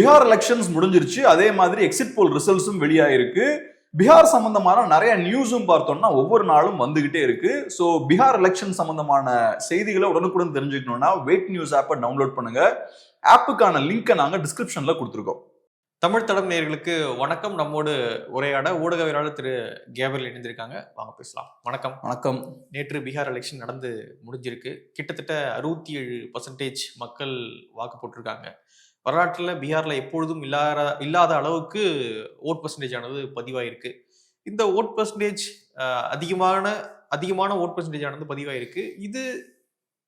Bihar elections முடிஞ்சிருச்சு. அதே மாதிரி எக்ஸிட் போல் ரிசல்ட்ஸும் வெளியாயிருக்கு. பீகார் சம்பந்தமான நிறைய நியூஸும் பார்த்தோம்னா ஒவ்வொரு நாளும் வந்துகிட்டே இருக்கு. ஸோ பீகார் எலெக்ஷன் சம்பந்தமான செய்திகளை உடனுக்குடன் தெரிஞ்சுக்கணும்னா வெயிட் நியூஸ் ஆப்பை டவுன்லோட் பண்ணுங்க. ஆப்புக்கான லிங்கை நாங்கள் டிஸ்கிரிப்ஷன்ல கொடுத்துருக்கோம். தமிழ் தடம் நேயர்களுக்கு வணக்கம். நம்மோடு உரையாட ஊடகவியலாளர் திரு கேபரில் இணைந்திருக்காங்க. வாங்க பேசலாம். வணக்கம். வணக்கம். நேற்று பீகார் எலெக்ஷன் நடந்து முடிஞ்சிருக்கு. கிட்டத்தட்ட அறுபத்தி ஏழு பர்சன்டேஜ் மக்கள் வாக்கு போட்டிருக்காங்க. வரலாற்றில் பீகாரில் எப்பொழுதும் இல்லாத இல்லாத அளவுக்கு ஓட் பர்சன்டேஜ் ஆனது பதிவாயிருக்கு. இந்த ஓட் பர்சன்டேஜ் அதிகமான அதிகமான ஓட் பர்சன்டேஜ் ஆனது பதிவாயிருக்கு. இது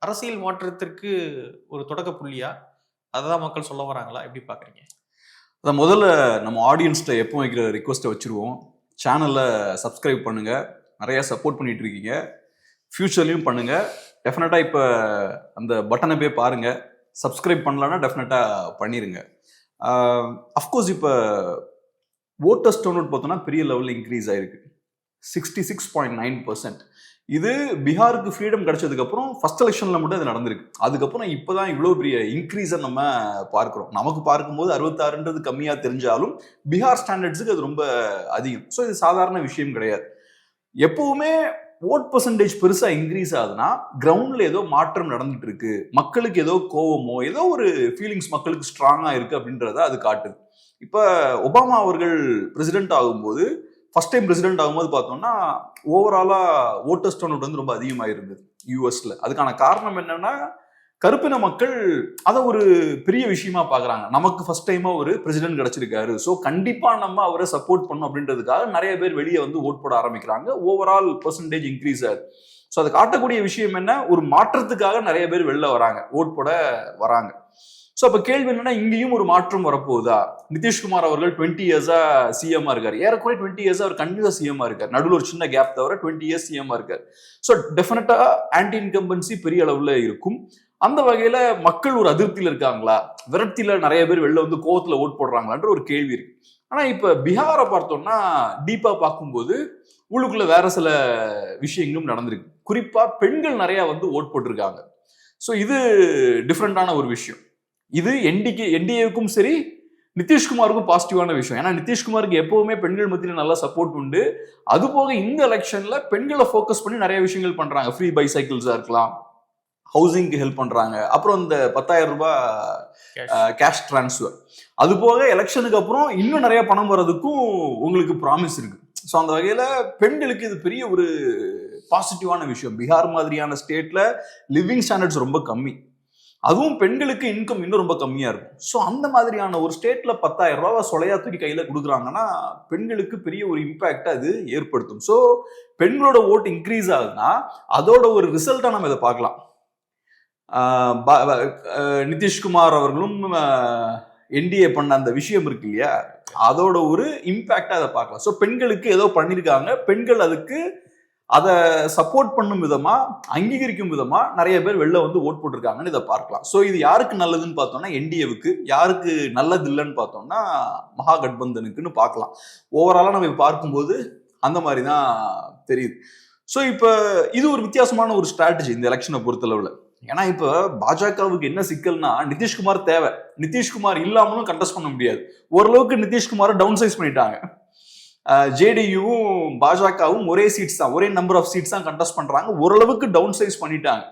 அரசியல் மாற்றத்திற்கு ஒரு தொடக்க புள்ளியா? அதான் மக்கள் சொல்ல வராங்களா? எப்படி பார்க்குறீங்க? அதை முதல்ல நம்ம ஆடியன்ஸ்கிட்ட எப்போ வைக்கிற ரிக்வஸ்ட்டை வச்சுருவோம். சேனலில் சப்ஸ்கிரைப் பண்ணுங்கள் நிறையா சப்போர்ட் பண்ணிகிட்டு இருக்கீங்க. ஃப்யூச்சர்லையும் பண்ணுங்கள் டெஃபினட்டாக இப்போ அந்த பட்டனை போய் பாருங்கள் சப்ஸ்கிரைப் பண்ணலான்னா டெஃபினட்டாக பண்ணிடுங்க அஃப்கோர்ஸ் இப்போ ஓட்டர்ஸ் டவுன் பார்த்தோன்னா பெரிய லெவலில் இன்க்ரீஸ் ஆயிருக்கு. Sixty six point nine percent இது பீகாருக்கு ஃப்ரீடம் கிடைச்சதுக்கப்புறம் ஃபர்ஸ்ட் எலெக்ஷனில் மட்டும் இது நடந்திருக்கு. அதுக்கப்புறம் இப்போ தான் இவ்வளோ பெரிய இன்க்ரீஸை நம்ம பார்க்குறோம். நமக்கு பார்க்கும்போது அறுபத்தாறுன்றது கம்மியாக தெரிஞ்சாலும் பீகார் ஸ்டாண்டர்ட்ஸுக்கு அது ரொம்ப அதிகம். ஸோ இது சாதாரண விஷயம் கிடையாது. எப்பவுமே ஓட் பர்சன்டேஜ் பெருசா இன்க்ரீஸ் ஆகுதுன்னா கிரவுண்ட்ல ஏதோ மாற்றம் நடந்துட்டு இருக்கு. மக்களுக்கு ஏதோ கோவமோ ஏதோ ஒரு ஃபீலிங்ஸ் மக்களுக்கு ஸ்ட்ராங்கா இருக்கு அப்படின்றத அது காட்டுது. இப்ப ஒபாமா அவர்கள் பிரசிடென்ட் ஆகும்போது ஃபர்ஸ்ட் டைம் பிரசிடென்ட் ஆகும்போது பார்த்தோம்னா ஓவராலா ஓட்டர்ஸ் டர்ன் வந்து ரொம்ப அதிகமாக இருந்தது யூஎஸ்ல அதுக்கான காரணம் என்னன்னா கருப்பின மக்கள் அதை ஒரு பெரிய விஷயமா பாக்குறாங்க நமக்கு ஃபர்ஸ்ட் டைமா ஒரு பிரசிடென்ட் கிடைச்சிருக்காரு. ஸோ கண்டிப்பா நம்ம அவரை சப்போர்ட் பண்ணும் அப்படின்றதுக்காக நிறைய பேர் வெளியே வந்து ஓட் போட ஆரம்பிக்கிறாங்க. ஓவரால் பர்சன்டேஜ் இன்க்ரீஸ் ஆகுது ஸோ அதை காட்டக்கூடிய விஷயம் என்ன? ஒரு மாற்றத்துக்காக நிறைய பேர் வெளில வராங்க. ஓட் போட வராங்க. ஸோ அப்போ கேள்வி என்னன்னா இங்கேயும் ஒரு மாற்றம் வரப்போகுதா? நிதிஷ்குமார் அவர்கள் டுவெண்ட்டி இயர்ஸா சிஎம்மா இருக்காரு. ஏறக்குறைய டுவெண்ட்டி இயர்ஸ் அவர் கண்டிப்பாக சிஎம்மா இருக்கார். நடுவில் ஒரு சின்ன கேப் தவிர டுவெண்ட்டி இயர்ஸ் சிஎம்மா இருக்கார். ஸோ டெஃபினட்டா ஆன்டி இன்கம்பன்சி பெரிய அளவில் இருக்கும். அந்த வகையில மக்கள் ஒரு அதிருப்தியில இருக்காங்களா? விரக்தியில நிறைய பேர் வெளில வந்து கோவத்துல ஓட் போடுறாங்களான்ற ஒரு கேள்வி இருக்கு. ஆனா இப்ப பீகாரை பார்த்தோம்னா டீப்பா பார்க்கும்போது உள்ளுக்குள்ள வேற சில விஷயங்களும் நடந்திருக்கு. குறிப்பா பெண்கள் நிறைய வந்து ஓட் போட்டிருக்காங்க. ஸோ இது டிஃப்ரெண்டான ஒரு விஷயம். இது என்டிக்கு என்டிஏவுக்கும் சரி நிதிஷ்குமாருக்கும் பாசிட்டிவான விஷயம். ஏன்னா நிதிஷ்குமாருக்கு எப்பவுமே பெண்கள் மத்தியில் நல்லா சப்போர்ட் உண்டு. அது போக இந்த எலெக்ஷன்ல பெண்களை ஃபோக்கஸ் பண்ணி நிறைய விஷயங்கள் பண்றாங்க. ஃப்ரீ பைசைக்கிள்ஸா இருக்கலாம். ஹவுசிங்க்கு ஹெல்ப் பண்றாங்க. அப்புறம் இந்த பத்தாயிரம் ரூபாய் கேஷ் டிரான்ஸ்ஃபர் அது போக எலெக்ஷனுக்கு அப்புறம் இன்னும் நிறைய பணம் வர்றதுக்கும் உங்களுக்கு ப்ராமிஸ் இருக்கு. ஸோ அந்த வகையில பெண்களுக்கு இது பெரிய ஒரு பாசிட்டிவான விஷயம். பீகார் மாதிரியான ஸ்டேட்ல லிவிங் ஸ்டாண்டர்ட்ஸ் ரொம்ப கம்மி. அதுவும் பெண்களுக்கு இன்கம் இன்னும் ரொம்ப கம்மியா இருக்கும். ஸோ அந்த மாதிரியான ஒரு ஸ்டேட்ல பத்தாயிரம் ரூபாய் சொலையா தூக்கி கையில கொடுக்குறாங்கன்னா பெண்களுக்கு பெரிய ஒரு இம்பாக்ட் அது ஏற்படுத்தும். ஸோ பெண்களோட ஓட்டு இன்க்ரீஸ் ஆகுதுன்னா அதோட ஒரு ரிசல்ட்டா நம்ம இதை பார்க்கலாம். நிதிஷ்குமார் அவர்களும் என்டிஏ பண்ண அந்த விஷயம் இருக்கு இல்லையா? அதோட ஒரு இம்பேக்டா அதை பார்க்கலாம். ஸோ பெண்களுக்கு ஏதோ பண்ணியிருக்காங்க பெண்கள் அதுக்கு அதை சப்போர்ட் பண்ணும் விதமா அங்கீகரிக்கும் விதமா நிறைய பேர் வெளில வந்து ஓட் போட்டிருக்காங்கன்னு இதை பார்க்கலாம். ஸோ இது யாருக்கு நல்லதுன்னு பார்த்தோம்னா என்டிஏவுக்கு. யாருக்கு நல்லது இல்லைன்னு பார்த்தோம்னா மகா கட்பந்தனுக்குன்னு பார்க்கலாம் ஓவராலாக நம்ம பார்க்கும்போது அந்த மாதிரி தான் தெரியுது. ஸோ இப்போ இது ஒரு வித்தியாசமான ஒரு ஸ்ட்ராட்டஜி இந்த எலெக்ஷனை பொறுத்தளவில். ஏன்னா இப்போ பாஜகவுக்கு என்ன சிக்கல்னா நிதிஷ்குமார் தேவை. நிதிஷ்குமார் இல்லாமலும் கண்டஸ்ட் பண்ண முடியாது. ஓரளவுக்கு நிதிஷ்குமாரை டவுன் சைஸ் பண்ணிட்டாங்க ஜேடியூவும் பாஜகவும் ஒரே சீட்ஸ் தான் ஒரே நம்பர் ஆஃப் சீட்ஸ் தான் கண்டஸ்ட் பண்றாங்க. ஓரளவுக்கு டவுன் சைஸ் பண்ணிட்டாங்க.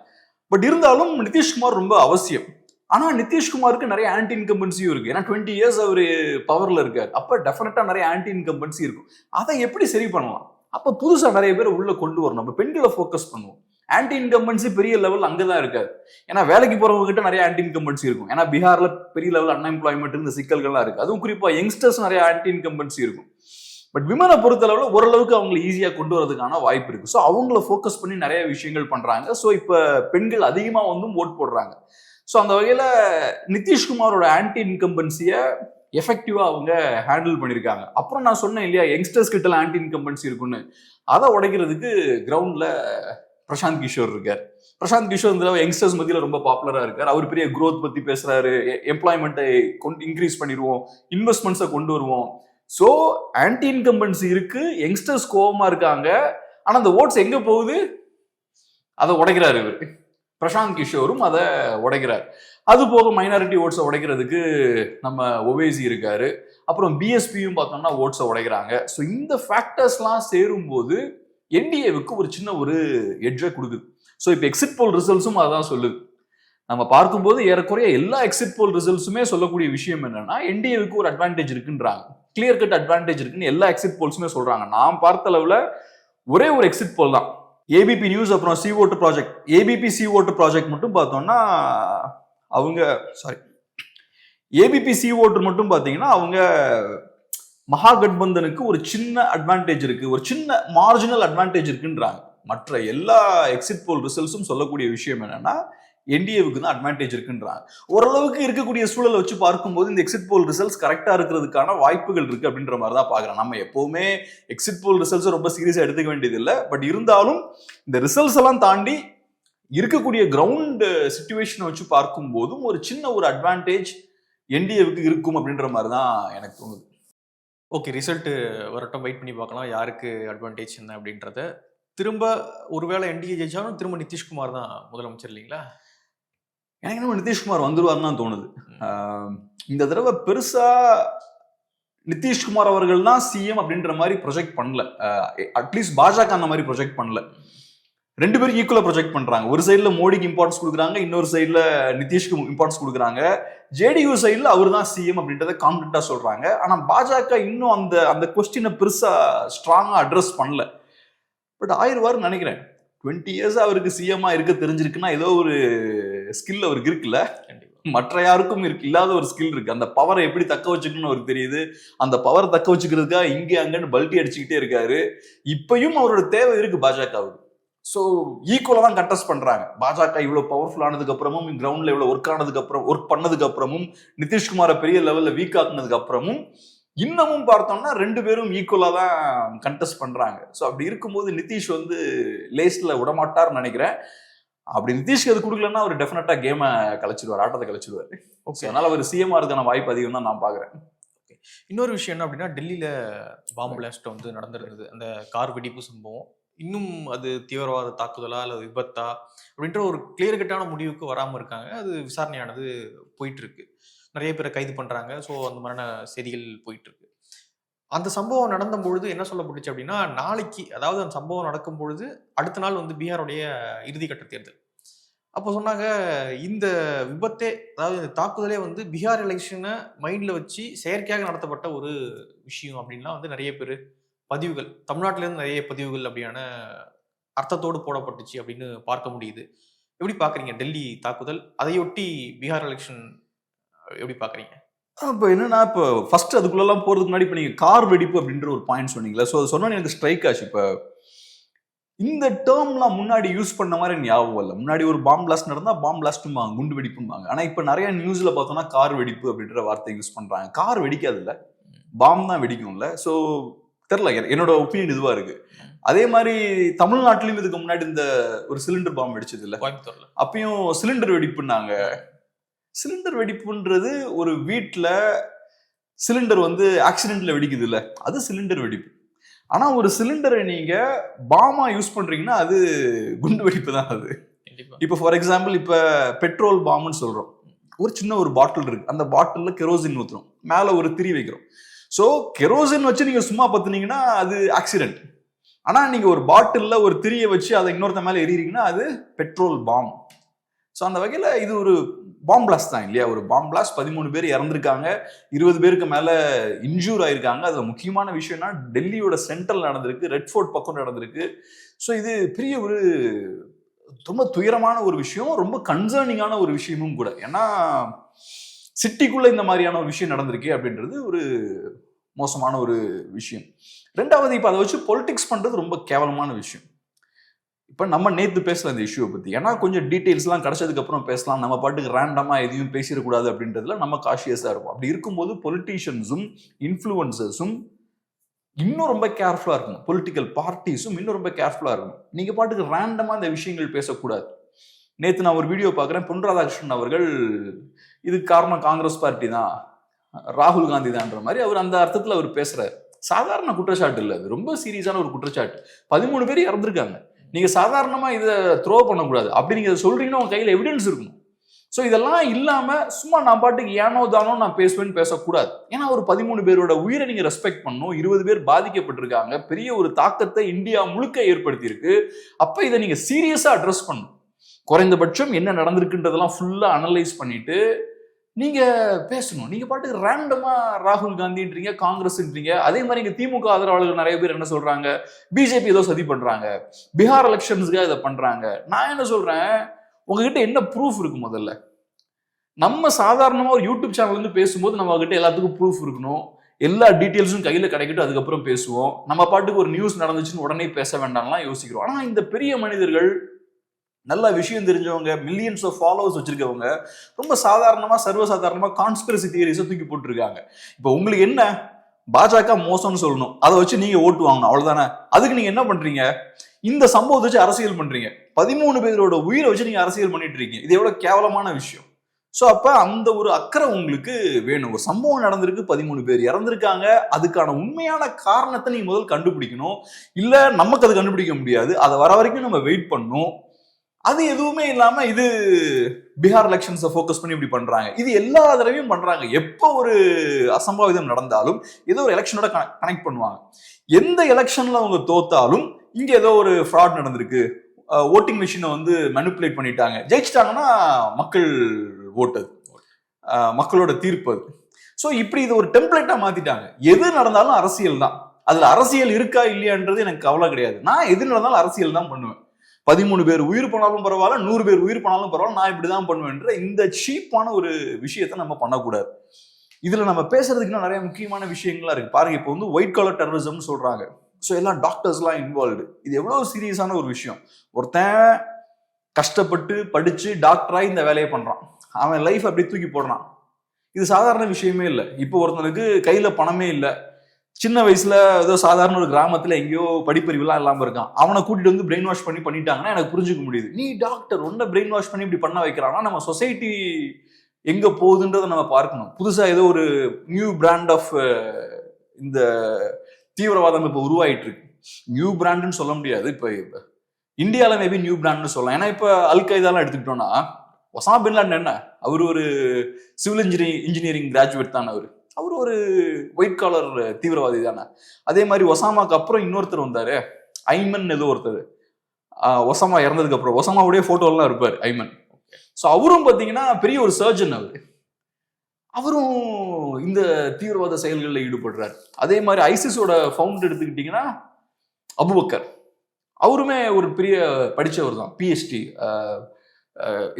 பட் இருந்தாலும் நிதிஷ்குமார் ரொம்ப அவசியம். ஆனால் நிதிஷ்குமாருக்கு நிறைய ஆன்டி இன்கம்பன்சியும் இருக்குது ஏன்னா டுவெண்ட்டி இயர்ஸ் அவர் பவரில் இருக்கார். அப்போ டெஃபினட்டாக நிறைய ஆன்டி இன்கம்பன்சி இருக்கும். அதை எப்படி சரி பண்ணலாம்? அப்போ புதுசாக நிறைய பேர் உள்ளே கொண்டு வரணும். நம்ம பெண்களை ஃபோக்கஸ் பண்ணுவோம். ஆன்டி இன்கம்பன்சி பெரிய லெவல் அங்கதான் இருக்காது ஏன்னா வேலைக்கு போகிறவங்க கிட்ட நிறைய ஆன்டி இன்கம்பன்சி இருக்கும். ஏன்னா பீகார்ல பெரிய லெவல் அன்எம்ப்ளாய்மெண்ட் இந்த சிக்கல்கள்லாம் இருக்கு. அதுவும் குறிப்பா யங்ஸ்டர்ஸ் நிறைய ஆன்டி இன்கம்பன்சி இருக்கும். பட் விமனை பொறுத்தளவில் ஓரளவுக்கு அவங்களை ஈஸியாக கொண்டு வரதுக்கான வாய்ப்பு இருக்கு. ஸோ அவங்கள ஃபோக்கஸ் பண்ணி நிறைய விஷயங்கள் பண்றாங்க. ஸோ இப்போ பெண்கள் அதிகமாக வந்து ஓட் போடுறாங்க. ஸோ அந்த வகையில் நிதிஷ்குமாரோட ஆன்டி இன்கம்பன்சியை எஃபெக்டிவாக அவங்க ஹேண்டில் பண்ணியிருக்காங்க அப்புறம் நான் சொன்னேன் இல்லையா யங்ஸ்டர்ஸ் கிட்டலாம் ஆன்டி இன்கம்பன்சி இருக்குன்னு அதை உடைக்கிறதுக்கு கிரவுண்டில் பிரசாந்த் கிஷோர் இருக்கார். பிரசாந்த் கிஷோர் இந்த யங்ஸ்டர்ஸ் மத்தியில் ரொம்ப பாப்புலராக இருக்கார். அவர் பெரிய க்ரோத் பற்றி பேசுகிறாரு எம்ப்ளாய்மெண்ட்டை கொண்டு இன்க்ரீஸ் பண்ணிடுவோம். இன்வெஸ்ட்மெண்ட்ஸை கொண்டு வருவோம். ஸோ ஆன்டி இன்கம்பன்சி இருக்கு. யங்ஸ்டர்ஸ் கோபமாக இருக்காங்க. ஆனால் அந்த ஓட்ஸ் எங்கே போகுது? அதை உடைக்கிறாரு இவர். பிரசாந்த் கிஷோரும் அதை உடைக்கிறார். அது போக மைனாரிட்டி ஓட்ஸை உடைக்கிறதுக்கு நம்ம ஒவேசி இருக்காரு. அப்புறம் பிஎஸ்பியும் பார்த்தோம்னா ஓட்ஸை உடைக்கிறாங்க. ஸோ இந்த ஃபேக்டர்ஸ்லாம் சேரும்போது என்டிஏவுக்கு ஒரு சின்ன ஒரு எட்ஜை கொடுக்குது. ஸோ இப்போ எக்ஸிட் போல் ரிசல்ட்ஸும் அதான் சொல்லுது. நம்ம பார்க்கும்போது ஏறக்குறைய எல்லா எக்ஸிட் போல் ரிசல்ட்ஸுமே சொல்லக்கூடிய விஷயம் என்னன்னா என்டிஏவுக்கு ஒரு அட்வான்டேஜ் இருக்குன்றாங்க. கிளியர் கட் அட்வான்டேஜ் இருக்குன்னு எல்லா எக்ஸிட் போல்ஸுமே சொல்றாங்க. நான் பார்த்த அளவில் ஒரே ஒரு எக்ஸிட் போல் தான். ஏபிபி நியூஸ் அப்புறம் C voter project ABP C voter project மட்டும் பார்த்தோம்னா அவங்க சாரி ஏபிபி சி ஓட்டு மட்டும் பார்த்தீங்கன்னா அவங்க மகாகட்பந்தனுக்கு ஒரு சின்ன அட்வான்டேஜ் இருக்கு ஒரு சின்ன மார்ஜினல் அட்வான்டேஜ் இருக்குன்றாங்க. மற்ற எல்லா எக்ஸிட் போல் ரிசல்ட்ஸும் சொல்லக்கூடிய விஷயம் என்னன்னா என்டிஏவுக்கு தான் அட்வான்டேஜ் இருக்குன்றாங்க. ஓரளவுக்கு இருக்கக்கூடிய சூழலை வச்சு பார்க்கும்போது இந்த எக்ஸிட் போல் ரிசல்ட்ஸ் கரெக்டாக இருக்கிறதுக்கான வாய்ப்புகள் இருக்கு அப்படின்ற மாதிரி தான் பார்க்குறேன். நம்ம எப்பவுமே எக்ஸிட் போல் ரிசல்ட்ஸை ரொம்ப சீரியஸாக எடுத்துக்க வேண்டியது இல்லை பட் இருந்தாலும் இந்த ரிசல்ட்ஸ் எல்லாம் தாண்டி இருக்கக்கூடிய கிரவுண்டு சுச்சுவேஷனை வச்சு பார்க்கும்போதும் ஒரு சின்ன ஒரு அட்வான்டேஜ் என்டிஏவுக்கு இருக்கும் அப்படின்ற மாதிரி தான் எனக்கு தோணுது. ஓகே ரிசல்ட் வரட்டும். வெயிட் பண்ணி பார்க்கலாம். யாருக்கு அட்வான்டேஜ் என்ன அப்படின்றத. திரும்ப ஒருவேளை என்டிஏ ஜெயிச்சாலும் திரும்ப நிதிஷ்குமார் தான் முதலமைச்சர் இல்லைங்களா? எனக்கு என்ன நிதிஷ்குமார் வந்துருவாருன்னு தான் தோணுது. இந்த தடவை பெருசா நிதிஷ்குமார் அவர்கள் தான் சிஎம் அப்படின்ற மாதிரி ப்ரொஜெக்ட் பண்ணல. அட்லீஸ்ட் பாஜக அந்த மாதிரி ப்ரொஜெக்ட் பண்ணல. ரெண்டு பேரும் ஈக்குவலா ப்ரொஜெக்ட் பண்றாங்க. ஒரு சைடுல மோடிக்கு இம்பார்ட்டன்ஸ் கொடுக்குறாங்க இன்னொரு சைடுல நிதிஷ்க்கு இம்பார்ட்டன்ஸ் கொடுக்குறாங்க. ஜேடியு சைடுல அவர் தான் சிஎம் அப்படின்றத கான்பிடண்டா சொல்றாங்க. ஆனா பாஜக இன்னும் அந்த அந்த கொஸ்டினை பெருசா ஸ்ட்ராங்கா அட்ரஸ் பண்ணல. பட் ஆயிரவாருன்னு நினைக்கிறேன். டுவெண்ட்டி இயர்ஸ் அவருக்கு சிஎம்மா இருக்க தெரிஞ்சிருக்குன்னா ஏதோ ஒரு ஸ்கில் அவருக்கு இருக்குல்ல? மற்ற யாருக்கும் இருக்கு இல்லாத ஒரு ஸ்கில் இருக்கு. அந்த பவரை எப்படி தக்க வச்சுக்கணும்னு அவருக்கு தெரியுது. அந்த பவரை தக்க வச்சுக்கிறதுக்காக இங்கே அங்கன்னு பல்ட்டி அடிச்சுக்கிட்டே இருக்காரு. இப்பயும் அவரோட தேவை இருக்கு பாஜகவுக்கு. ஸோ ஈக்குவலாக தான் கண்டெஸ்ட் பண்றாங்க. பாஜக இவ்வளோ பவர்ஃபுல் ஆனதுக்கு அப்புறமும் கிரவுண்ட்ல இவ்வளோ ஒர்க் ஆனதுக்கு அப்புறம் ஒர்க் பண்ணதுக்கு அப்புறமும் நிதிஷ்குமாரை பெரிய லெவல்ல வீக் ஆக்குனதுக்கு அப்புறமும் இன்னமும் பார்த்தோம்னா ரெண்டு பேரும் ஈக்குவலாக தான் கண்டெஸ்ட் பண்றாங்க. ஸோ அப்படி இருக்கும்போது நிதிஷ் வந்து லேஸ்ல விடமாட்டார்னு நினைக்கிறேன். அப்படி நிதிஷ்க்கு அது கொடுக்கலன்னா அவர் டெஃபினட்டா கேமை கலைச்சிடுவார் ஆட்டத்தை கலைச்சிடுவார் ஓகே அதனால அவர் சிஎம் ஆகிறதுக்கான வாய்ப்பு அதிகம் தான் நான் பாக்குறேன் இன்னொரு விஷயம் என்ன அப்படின்னா டெல்லியில பாம்பு பிளாஸ்ட் வந்து நடந்திருந்தது. அந்த கார் வெடிப்பு சம்பவம். இன்னும் அது தீவிரவாத தாக்குதலா அல்லது விபத்தா அப்படின்ற ஒரு கிளியர் கட்டான முடிவுக்கு வராமல் இருக்காங்க. அது விசாரணையானது போயிட்டு இருக்கு நிறைய பேரை கைது பண்றாங்க. ஸோ அந்த மாதிரியான செய்திகள் போயிட்டு இருக்கு அந்த சம்பவம் நடந்த பொழுது என்ன சொல்லப்பட்டுச்சு அப்படின்னா நாளைக்கு அதாவது அந்த சம்பவம் நடக்கும் பொழுது அடுத்த நாள் வந்து பீகாருடைய இறுதிக்கட்ட தேர்தல். அப்போ சொன்னாங்க இந்த விபத்தே அதாவது இந்த தாக்குதலே வந்து பீகார் எலெக்ஷனை மைண்டில் வச்சு செயற்கையாக நடத்தப்பட்ட ஒரு விஷயம் அப்படின்லாம் வந்து நிறைய பேர் பதிவுகள். தமிழ்நாட்டில இருந்து நிறைய பதிவுகள் அப்படியான அர்த்தத்தோடு போடப்பட்டுச்சு அப்படின்னு பார்க்க முடியுது. எப்படி பாக்குறீங்க டெல்லி தாக்குதல் அதையொட்டி பீகார் எலெக்ஷன் எப்படி பாக்குறீங்க இப்போ என்னன்னா இப்போ ஃபர்ஸ்ட் அதுக்குள்ளெல்லாம் போறதுக்கு முன்னாடி இப்போ நீங்க கார் வெடிப்பு அப்படின்ற ஒரு பாயிண்ட் சொன்னீங்களா ஸோ அது சொன்னா எனக்கு ஸ்ட்ரைக் ஆச்சு. இப்போ இந்த டேர்ம்லாம் முன்னாடி யூஸ் பண்ண மாதிரி எனக்கு ஞாபகம் இல்லை முன்னாடி ஒரு பாம் பிளாஸ்ட் நடந்தா பாம் பிளாஸ்ட்டும்பாங்க குண்டு வெடிப்பும்பாங்க. ஆனா இப்போ நிறைய நியூஸ்ல பார்த்தோம்னா கார் வெடிப்பு அப்படின்ற வார்த்தை யூஸ் பண்றாங்க. கார் வெடிக்காதுல்ல. பாம் தான் வெடிக்கும்ல. ஸோ தெரில என்னோட ஒப்பீனியன் இதுவா இருக்கு. அதே மாதிரி தமிழ்நாட்டிலும் இதுக்கு முன்னாடி இந்த ஒரு சிலிண்டர் பாம் வெடிச்சது இல்ல கோயம்புத்தூர்ல. அப்பயும் சிலிண்டர் வெடிப்புன்னாங்க. சிலிண்டர் வெடிப்புன்றது ஒரு வீட்ல சிலிண்டர் வந்து ஆக்சிடென்ட்ல வெடிக்குது இல்ல அது சிலிண்டர் வெடிப்பு. ஆனா ஒரு சிலிண்டரை நீங்க பாமா யூஸ் பண்றீங்கன்னா அது குண்டு வெடிப்பு தான் அது. இப்போ ஃபார் எக்ஸாம்பிள் இப்போ பெட்ரோல் பாம்னு சொல்றோம். ஒரு சின்ன ஒரு பாட்டில் இருக்கு. அந்த பாட்டிலில் கெரோசின் ஊற்றுறோம் மேலே ஒரு திரி வைக்கிறோம். ஸோ கெரோசின் வச்சு நீங்கள் சும்மா பத்துனீங்கன்னா அது ஆக்சிடென்ட் ஆனால் நீங்கள் ஒரு பாட்டிலில் ஒரு திரியை வச்சு அதை இன்னொருத்த மேலே எறிகிறீங்கன்னா அது பெட்ரோல் பாம் ஸோ அந்த வகையில் இது ஒரு பாம் பிளாஸ்ட் தான் இல்லையா? ஒரு பாம் பிளாஸ்ட் பதிமூணு பேர் இறந்துருக்காங்க. இருபது பேருக்கு மேலே இன்ஜூர் ஆயிருக்காங்க. அதில் முக்கியமான விஷயம்னா டெல்லியோட சென்ட்ரல் நடந்திருக்கு. ரெட் ஃபோர்ட் பக்கம் நடந்திருக்கு. ஸோ இது பெரிய ஒரு ரொம்ப துயரமான ஒரு விஷயம். ரொம்ப கன்சர்னிங்கான ஒரு விஷயமும் கூட. ஏன்னா சிட்டிக்குள்ள இந்த மாதிரியான ஒரு விஷயம் நடந்திருக்கு அப்படின்றது ஒரு மோசமான ஒரு விஷயம். ரெண்டாவது இப்போ அதை வச்சு பொலிட்டிக்ஸ் பண்ணுறது ரொம்ப கேவலமான விஷயம். இப்போ நம்ம நேற்று பேசலாம் இந்த இஷ்யூவை பற்றி ஏன்னா கொஞ்சம் டீட்டெயில்ஸ்லாம் கிடச்சதுக்கப்புறம் பேசலாம். நம்ம பாட்டுக்கு ரேண்டமாக எதையும் பேசிடக்கூடாது அப்படின்றதுல நம்ம காஷியஸாக இருக்கும் அப்படி இருக்கும்போது பொலிட்டீஷியன்ஸும் இன்ஃப்ளூயன்சர்ஸும் இன்னும் ரொம்ப கேர்ஃபுல்லாக இருக்கணும். பொலிட்டிக்கல் பார்ட்டிஸும் இன்னும் ரொம்ப கேர்ஃபுல்லாக இருக்கணும். நீங்கள் பாட்டுக்கு ரேண்டமாக இந்த விஷயங்கள் பேசக்கூடாது. நேற்று நான் ஒரு வீடியோ பார்க்குறேன். பொன் ராதாகிருஷ்ணன் அவர்கள் இதுக்கு காரணம் காங்கிரஸ் பார்ட்டி தான். ராகுல் காந்தி தான்ற மாதிரி அவர் அந்த அர்த்தத்தில் அவர் பேசுகிறார் சாதாரண குற்றச்சாட்டு இல்லை அது. ரொம்ப சீரியஸான ஒரு குற்றச்சாட்டு. பதிமூணு பேர் இறந்துருக்காங்க. நீங்கள் சாதாரணமாக இதை த்ரோ பண்ணக்கூடாது. அப்படி நீங்கள் இதை சொல்கிறீங்கன்னா உங்கள் கையில் எவிடன்ஸ் இருக்கணும். ஸோ இதெல்லாம் இல்லாமல் சும்மா நான் பாட்டுக்கு ஏனோ தானோ நான் பேசுவேன்னு பேசக்கூடாது. ஏன்னா ஒரு பதிமூணு பேரோட உயிரை நீங்கள் ரெஸ்பெக்ட் பண்ணணும். இருபது பேர் பாதிக்கப்பட்டிருக்காங்க. பெரிய ஒரு தாக்கத்தை இந்தியா முழுக்க ஏற்படுத்தியிருக்கு. அப்போ இதை நீங்கள் சீரியஸாக அட்ரஸ் பண்ணணும். குறைந்தபட்சம் என்ன நடந்திருக்குன்றதெல்லாம் ஃபுல்லாக அனலைஸ் பண்ணிட்டு நீங்கள் பேசணும். நீங்கள் பாட்டுக்கு ரேண்டமாக ராகுல் காந்தின்றீங்க காங்கிரஸ்ன்றீங்க அதே மாதிரி இங்கே திமுக ஆதரவாளர்கள் நிறைய பேர் என்ன சொல்கிறாங்க பிஜேபி ஏதோ சதி பண்ணுறாங்க பீகார் எலெக்ஷன்ஸ்க்காக இதை பண்ணுறாங்க நான் என்ன சொல்கிறேன் உங்ககிட்ட என்ன ப்ரூஃப் இருக்கு முதல்ல? நம்ம சாதாரணமாக ஒரு யூடியூப் சேனல்லேருந்து பேசும்போது நம்ம கிட்ட எல்லாத்துக்கும் ப்ரூஃப் இருக்கணும். எல்லா டீட்டெயில்ஸும் கையில் கிடைக்கட்டும் அதுக்கப்புறம் பேசுவோம். நம்ம பாட்டுக்கு ஒரு நியூஸ் நடந்துச்சுன்னு உடனே பேச வேண்டாம்லாம் யோசிக்கிறோம். ஆனால் இந்த பெரிய மனிதர்கள் நல்ல விஷயம் தெரிஞ்சவங்க மில்லியன்ஸ் ஆஃப் ஃபாலோவர்ஸ் வச்சிருக்கவங்க ரொம்ப சாதாரணமாக சர்வசாதாரணமாக கான்ஸ்பிரசி தியரிஸை தூக்கி போட்டிருக்காங்க. இப்போ உங்களுக்கு என்ன? பாஜக மோசம்னு சொல்லணும். அதை வச்சு நீங்க ஓட்டு வாங்கணும். அவ்வளவுதானே? அதுக்கு நீங்க என்ன பண்றீங்க? இந்த சம்பவத்தை வச்சு அரசியல் பண்றீங்க. பதிமூணு பேரோட உயிரை வச்சு நீங்க அரசியல் பண்ணிட்டு இருக்கீங்க. இது எவ்வளவு கேவலமான விஷயம். ஸோ அப்ப அந்த ஒரு அக்கறை உங்களுக்கு வேணும். ஒரு சம்பவம் நடந்திருக்கு பதிமூணு பேர் இறந்திருக்காங்க. அதுக்கான உண்மையான காரணத்தை நீங்க முதல் கண்டுபிடிக்கணும். இல்ல நமக்கு அது கண்டுபிடிக்க முடியாது. அதை வர வரைக்கும் நம்ம வெயிட் பண்ணணும். அது எதுவுமே இல்லாம இது பீகார் எலெக்ஷன்ஸை ஃபோக்கஸ் பண்ணி இப்படி பண்றாங்க. இது எல்லா தடவையும் பண்றாங்க. எப்போ ஒரு அசம்பாவிதம் நடந்தாலும் ஏதோ ஒரு எலெக்ஷனோட கனெக்ட் பண்ணுவாங்க. எந்த எலெக்ஷன்ல அவங்க தோத்தாலும் இங்க ஏதோ ஒரு ஃப்ராட் நடந்திருக்கு. ஓட்டிங் மிஷினை வந்து மெனிப்புலேட் பண்ணிட்டாங்க. ஜெயிச்சிட்டாங்கன்னா மக்கள் ஓட்டு மக்களோட தீர்ப்பு அது. ஸோ இப்படி இது ஒரு டெம்ப்ளேட்டா மாத்திட்டாங்க. எது நடந்தாலும் அரசியல் தான். அதுல அரசியல் இருக்கா இல்லையான்றது எனக்கு கவலை கிடையாது. நான் எது நடந்தாலும் அரசியல் தான் பண்ணுவேன். பதிமூணு பேர் உயிர் போனாலும் பரவாயில்ல நூறு பேர் உயிர் போனாலும் பரவாயில்ல நான் இப்படிதான் பண்ணுவேன்ற இந்த சீப்பான ஒரு விஷயத்த நம்ம பண்ணக்கூடாது. இதுல நம்ம பேசுறதுக்கு நிறைய முக்கியமான விஷயங்களா இருக்கு. பாருங்க இப்போ வந்து ஒயிட் கலர் டெரரிசம்னு சொல்றாங்க. ஸோ எல்லாம் டாக்டர்ஸ்லாம் இன்வால்வ்டு இது எவ்வளோ சீரியஸான ஒரு விஷயம். ஒருத்தன் கஷ்டப்பட்டு படிச்சு டாக்டராக இந்த வேலையை பண்றான். அவன் லைஃப் அப்படி தூக்கி போடுறான். இது சாதாரண விஷயமே இல்லை. இப்போ ஒருத்தனுக்கு கையில பணமே இல்லை. சின்ன வயசுல ஏதோ சாதாரண ஒரு கிராமத்துல எங்கேயோ படிப்பறிவுலாம் இல்லாம இருக்கான். அவனை கூட்டிட்டு வந்து பிரெயின் வாஷ் பண்ணி பண்ணிட்டாங்கன்னா எனக்கு புரிஞ்சுக்க முடியுது. நீ டாக்டர் ஒன்ன பிரெயின் வாஷ் பண்ணி இப்படி பண்ண வைக்கிறான்னா நம்ம சொசைட்டி எங்க போகுதுன்றதை நம்ம பார்க்கணும். புதுசா ஏதோ ஒரு நியூ பிராண்ட் ஆஃப் இந்த தீவிரவாதம் இப்போ உருவாயிட்டு இருக்கு நியூ பிராண்டுன்னு சொல்ல முடியாது. இப்போ இந்தியாவில் மேபி நியூ பிராண்ட்னு சொல்லலாம். ஏன்னா இப்போ அல்கைதாலாம் எடுத்துக்கிட்டோம்னா ஒசாம் பின்லாண்ட் என்ன? அவர் ஒரு சிவில் இன்ஜினியரிங் இன்ஜினியரிங் கிராஜுவேட் தானே அவர். அவர் ஒரு ஒயிட் காலர் தீவிரவாதி தானே. அதே மாதிரி ஒசாமாக்கு அப்புறம் இன்னொருத்தர் வந்தாரு ஐமன் ஏதோ ஒருத்தர். ஒசாமா இறந்ததுக்கு அப்புறம். ஒசாமாவுடைய போட்டோலாம் இருப்பார் ஐமன். ஸோ அவரும் பார்த்தீங்கன்னா பெரிய ஒரு சர்ஜன் அவர். அவரும் இந்த தீவிரவாத செயல்களில் ஈடுபடுறார். அதே மாதிரி ஐசிஸோட ஃபவுண்டர் எடுத்துக்கிட்டிங்கன்னா அபுபக்கர். அவருமே ஒரு பெரிய படித்தவர் தான் பிஹெச்டி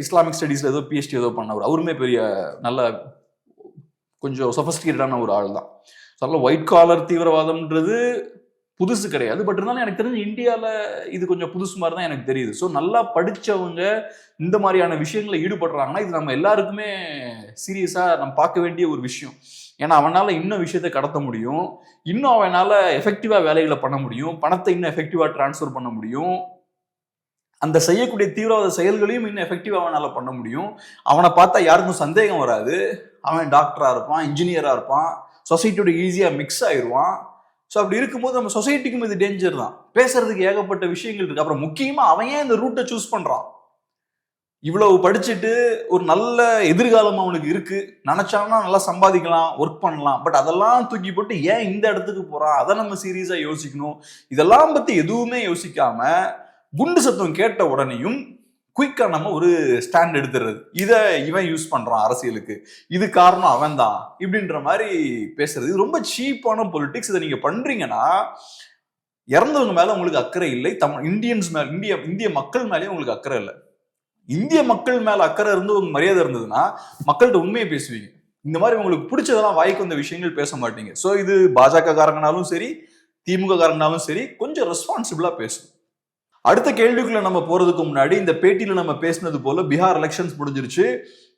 இஸ்லாமிக் ஸ்டடீஸில் ஏதோ பிஹெச்டி ஏதோ பண்ணவர். அவருமே பெரிய நல்ல கொஞ்சம் சொஃபஸ்டிகேட்டடான ஒரு ஆள் தான் ஸோ அதனால் ஒயிட் காலர் தீவிரவாதம்ன்றது புதுசு கிடையாது. பட் இருந்தாலும் எனக்கு தெரிஞ்சு இந்தியாவில் இது கொஞ்சம் புதுசு மாதிரி தான் எனக்கு தெரியுது. ஸோ நல்லா படித்தவங்க இந்த மாதிரியான விஷயங்களை ஈடுபடுறாங்கன்னா இது நம்ம எல்லாருக்குமே சீரியஸாக நம்ம பார்க்க வேண்டிய ஒரு விஷயம். ஏன்னா அவனால் இன்னும் விஷயத்தை கடத்த முடியும். இன்னும் அவனால் எஃபெக்டிவாக வேலைகளை பண்ண முடியும். பணத்தை இன்னும் எஃபெக்டிவாக ட்ரான்ஸ்ஃபர் பண்ண முடியும். அந்த செய்யக்கூடிய தீவிரவாத செயல்களையும் இன்னும் எஃபெக்டிவாக அவனால் பண்ண முடியும். அவனை பார்த்தா யாருக்கும் சந்தேகம் வராது. அவன் டாக்டராக இருப்பான் இன்ஜினியராக இருப்பான் சொசைட்டியோட ஈஸியாக மிக்ஸ் ஆயிடுவான் ஸோ அப்படி இருக்கும்போது நம்ம சொசைட்டிக்கும் இது டேஞ்சர் தான். பேசுறதுக்கு ஏகப்பட்ட விஷயங்கள் இருக்கு. அப்புறம் முக்கியமாக அவன் ஏன் இந்த ரூட்டை சூஸ் பண்ணுறான் இவ்வளவு படிச்சுட்டு ஒரு நல்ல எதிர்காலம் அவனுக்கு இருக்கு. நினைச்சானா நல்லா சம்பாதிக்கலாம் ஒர்க் பண்ணலாம். பட் அதெல்லாம் தூக்கி போட்டு ஏன் இந்த இடத்துக்கு போறான்? அதை நம்ம சீரியஸா யோசிக்கணும். இதெல்லாம் பத்தி எதுவுமே யோசிக்காம குண்டு சத்தம் கேட்ட உடனேயும் குயிக்கா நம்ம ஒரு ஸ்டாண்ட் எடுத்துறது. இதை இவன் யூஸ் பண்றான் அரசியலுக்கு. இது காரணம் அவன் தான் இப்படின்ற மாதிரி பேசுறது. இது ரொம்ப சீப்பான பொலிட்டிக்ஸ் இதை நீங்க பண்றீங்கன்னா இறந்தவங்க மேல உங்களுக்கு அக்கறை இல்லை. தமிழ் இந்தியன்ஸ் மேல இந்திய இந்திய மக்கள் மேலேயும் உங்களுக்கு அக்கறை இல்லை. இந்திய மக்கள் மேல அக்கறை இருந்து உங்க மரியாதை இருந்ததுன்னா மக்கள்கிட்ட உண்மையை பேசுவீங்க. இந்த மாதிரி உங்களுக்கு பிடிச்சதெல்லாம் வாய்க்கு வந்த விஷயங்கள் பேச மாட்டீங்க. ஸோ இது பாஜக காரங்கனாலும் சரி திமுக காரங்கனாலும் சரி கொஞ்சம் ரெஸ்பான்சிபிளா பேசும் அடுத்த கேள்விக்குள்ள நம்ம போறதுக்கு முன்னாடி இந்த பேட்டியில நம்ம பேசினது போல பீகார் எலெக்ஷன்ஸ் முடிஞ்சிருச்சு.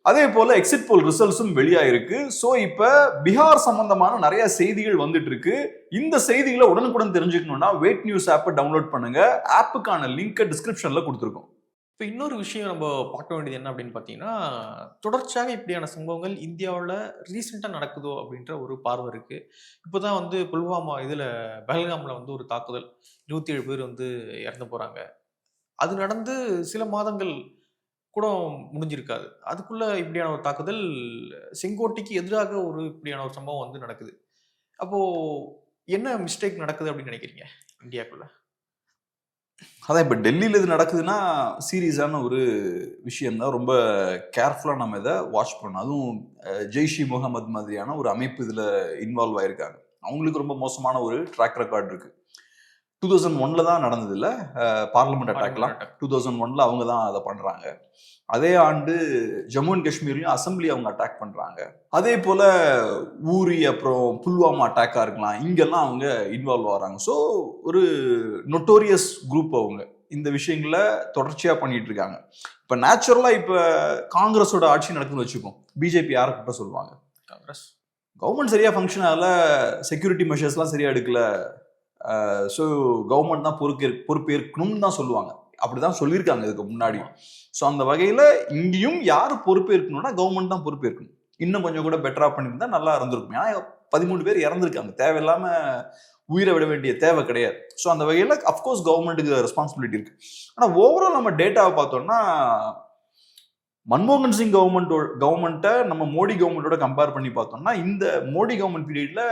அதே போல எக்ஸிட் போல் ரிசல்ட்ஸும் வெளியாயிருக்கு. ஸோ இப்ப பீகார் சம்பந்தமான நிறைய செய்திகள் வந்துட்டு இருக்கு இந்த செய்திகளை உடனுக்குடன் தெரிஞ்சுக்கணும்னா வெயிட் நியூஸ் ஆப்பை டவுன்லோட் பண்ணுங்க. ஆப்புக்கான லிங்கை டிஸ்கிரிப்ஷன்ல கொடுத்துருக்கோம். இப்போ இன்னொரு விஷயம் நம்ம பார்க்க வேண்டியது என்ன அப்படின்னு பார்த்தீங்கன்னா தொடர்ச்சியாக இப்படியான சம்பவங்கள் இந்தியாவில் ரீசெண்டாக நடக்குதோ அப்படின்ற ஒரு பார்வை இருக்குது இப்போ தான் வந்து புல்வாமா இதில் பெஹல்காமில் வந்து ஒரு தாக்குதல். இருபத்தி ஏழு பேர் வந்து இறந்து போகிறாங்க அது நடந்து சில மாதங்கள் கூட முடிஞ்சிருக்காது. அதுக்குள்ளே இப்படியான ஒரு தாக்குதல் செங்கோட்டைக்கு எதிராக ஒரு இப்படியான ஒரு சம்பவம் வந்து நடக்குது. அப்போது என்ன மிஸ்டேக் நடக்குது அப்படின்னு நினைக்கிறீங்க? இந்தியாக்குள்ளே. அதான் இப்போ டெல்லியில் இது நடக்குதுன்னா சீரியஸான ஒரு விஷயம் தான் ரொம்ப கேர்ஃபுல்லாக நம்ம இதை வாட்ச் பண்ணணும். அதுவும் ஜெய்ஷி முகமது மாதிரியான ஒரு அமைப்பு இதில் இன்வால்வ் ஆயிருக்காங்க. அவங்களுக்கு ரொம்ப மோசமான ஒரு ட்ராக் ரெக்கார்ட் இருக்கு. டூ தௌசண்ட் ஒன்ல தான் நடந்தது இல்லை பார்லிமெண்ட் அட்டாக்லாம் டூ தௌசண்ட் ஒன்ல அவங்க தான் அதை பண்றாங்க. அதே ஆண்டு ஜம்மு அண்ட் காஷ்மீர்லயும் அசம்பிளி அவங்க அட்டாக் பண்றாங்க. அதே போல ஊரி அப்புறம் புல்வாமா அட்டாக்கா இருக்கலாம். இங்கெல்லாம் அவங்க இன்வால்வ் ஆகிறாங்க. ஸோ ஒரு நொட்டோரியஸ் குரூப் அவங்க. இந்த விஷயங்கள தொடர்ச்சியா பண்ணிட்டு இருக்காங்க. இப்ப நேச்சுரலா இப்ப காங்கிரஸோட ஆட்சி நடக்குதுன்னு வச்சுப்போம் பிஜேபி யாரை கிட்ட சொல்லுவாங்க? காங்கிரஸ். கவர்மெண்ட் சரியா ஃபங்க்ஷன் ஆகல. செக்யூரிட்டி மெஷர்ஸ்லாம் சரியா எடுக்கல. ஸோ கவர்மெண்ட் தான் பொறுப்பே பொறுப்பேற்கணும்னு தான் சொல்லுவாங்க. அப்படிதான் சொல்லியிருக்காங்க இதுக்கு முன்னாடி. ஸோ அந்த வகையில் இங்கேயும் யார் பொறுப்பேற்கணும்னா கவர்மெண்ட் தான் பொறுப்பேற்கணும். இன்னும் கொஞ்சம் கூட பெட்டரா பண்ணியிருந்தா நல்லா இருந்திருக்கும். ஏன்னா பதிமூணு பேர் இறந்துருக்காங்க. தேவையில்லாம உயிரை விட வேண்டிய தேவை கிடையாது. ஸோ அந்த வகையில் அஃப்கோர்ஸ் கவர்மெண்ட்டுக்கு ரெஸ்பான்சிபிலிட்டி இருக்கு. ஆனால் ஓவரால் நம்ம டேட்டாவை பார்த்தோம்னா மன்மோகன் சிங் கவர்மெண்ட் கவர்மெண்ட்டை நம்ம மோடி கவர்மெண்ட்டோட கம்பேர் பண்ணி பார்த்தோம்னா இந்த மோடி கவர்மெண்ட் பீரியடில்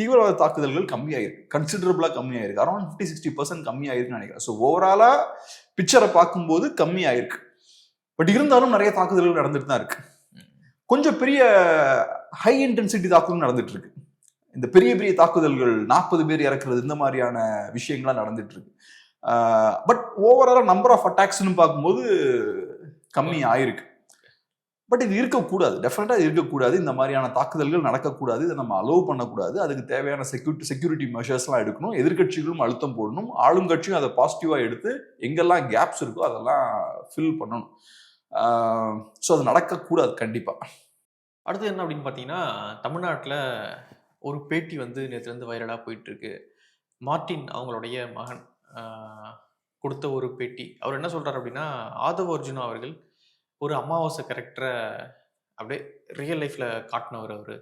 தீவிரவாத தாக்குதல்கள் கம்மியாயிருக்கு கன்சிடரபிளாக கம்மியாயிருக்கு. அரௌண்ட் ஃபிஃப்டி சிக்ஸ்டி பர்சன்ட் கம்மியாயிருக்குன்னு நினைக்கிறேன். ஸோ ஓவராலாக பிக்சரை பார்க்கும்போது கம்மியாயிருக்கு. பட் இருந்தாலும் நிறைய தாக்குதல்கள் நடந்துட்டு தான் இருக்கு. கொஞ்சம் பெரிய ஹை இன்டென்சிட்டி தாக்குதல் நடந்துட்டு இருக்கு. இந்த பெரிய பெரிய தாக்குதல்கள் நாற்பது பேர் இறக்குறது இந்த மாதிரியான விஷயங்கள்லாம் நடந்துட்டு இருக்கு. பட் ஓவராலாக நம்பர் ஆஃப் அட்டாக்ஸ்னு பார்க்கும்போது கம்மி ஆயிருக்கு பட் இது இருக்கக்கூடாது. டெஃபினட்டாக இருக்கக்கூடாது. இந்த மாதிரியான தாக்குதல்கள் நடக்கக்கூடாது. இதை நம்ம அலோவ் பண்ணக்கூடாது. அதுக்கு தேவையான செக்யூரிட்டி செக்யூரிட்டி மெஷர்ஸ்லாம் எடுக்கணும். எதிர்க்கட்சிகளும் அழுத்தம் போடணும். ஆளுங்கட்சியும் அதை பாசிட்டிவாக எடுத்து எங்கெல்லாம் கேப்ஸ் இருக்கோ அதெல்லாம் ஃபில் பண்ணணும். ஸோ அது நடக்கக்கூடாது கண்டிப்பாக அடுத்து என்ன அப்படின்னு பார்த்தீங்கன்னா தமிழ்நாட்டில் ஒரு பேட்டி வந்து நேற்றுலேருந்து வைரலாக போயிட்டுருக்கு. மார்ட்டின் அவங்களுடைய மகன் கொடுத்த ஒரு பேட்டி. அவர் என்ன சொல்கிறார் அப்படின்னா ஆதவ அர்ஜுனா அவர்கள் ஒரு அமாவாசை கேரக்டரை அப்படியே ரியல் லைஃப்பில் காட்டினவர் அவர்.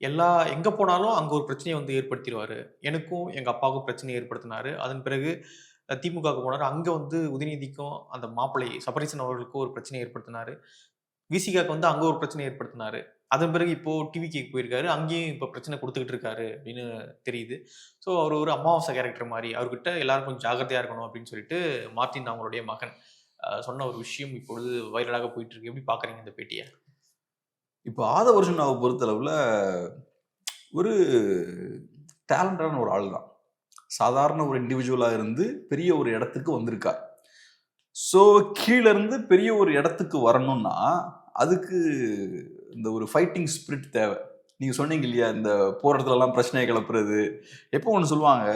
எல்லா எங்கே போனாலும் அங்கே ஒரு பிரச்சனையை வந்து ஏற்படுத்திடுவார். எனக்கும் எங்கள் அப்பாவுக்கும் பிரச்சனையை ஏற்படுத்தினார். அதன் பிறகு திமுகவுக்கு போனார். அங்கே வந்து உதயநிதிக்கும் அந்த மாப்பிள்ளை சபரீசன் அவர்களுக்கும் ஒரு பிரச்சனையை ஏற்படுத்தினார். விசிகாக்கு வந்து அங்கே ஒரு பிரச்சனை ஏற்படுத்தினார். அதன் பிறகு இப்போது டிவிக்கு போயிருக்காரு. அங்கேயும் இப்போ பிரச்சனை கொடுத்துக்கிட்டு இருக்காரு அப்படின்னு தெரியுது. ஸோ அவர் ஒரு அமாவாசை கேரக்டர் மாதிரி. அவர்கிட்ட எல்லாரும் கொஞ்சம் ஜாகிரதையா இருக்கணும் அப்படின்னு சொல்லிட்டு மார்ட்டின் அவங்களுடைய மகன் சொன்ன ஒரு விஷயம் இப்பொழுது வைரலாக போயிட்டு இருக்கு எப்படி பாக்குறீங்க இந்த பேட்டியை? இப்போ ஆதவர்ஷனாவை பொறுத்தளவில் ஒரு டேலண்டான ஒரு ஆள் தான். சாதாரண ஒரு இண்டிவிஜுவலாக இருந்து பெரிய ஒரு இடத்துக்கு வந்திருக்கார். ஸோ கீழேருந்து பெரிய ஒரு இடத்துக்கு வரணும்னா அதுக்கு இந்த ஒரு ஃபைட்டிங் ஸ்பிரிட் தேவை. நீங்கள் சொன்னீங்க இல்லையா இந்த போராட்டத்துலலாம் பிரச்சனையை கிளப்புறது. எப்போ ஒன்று சொல்லுவாங்க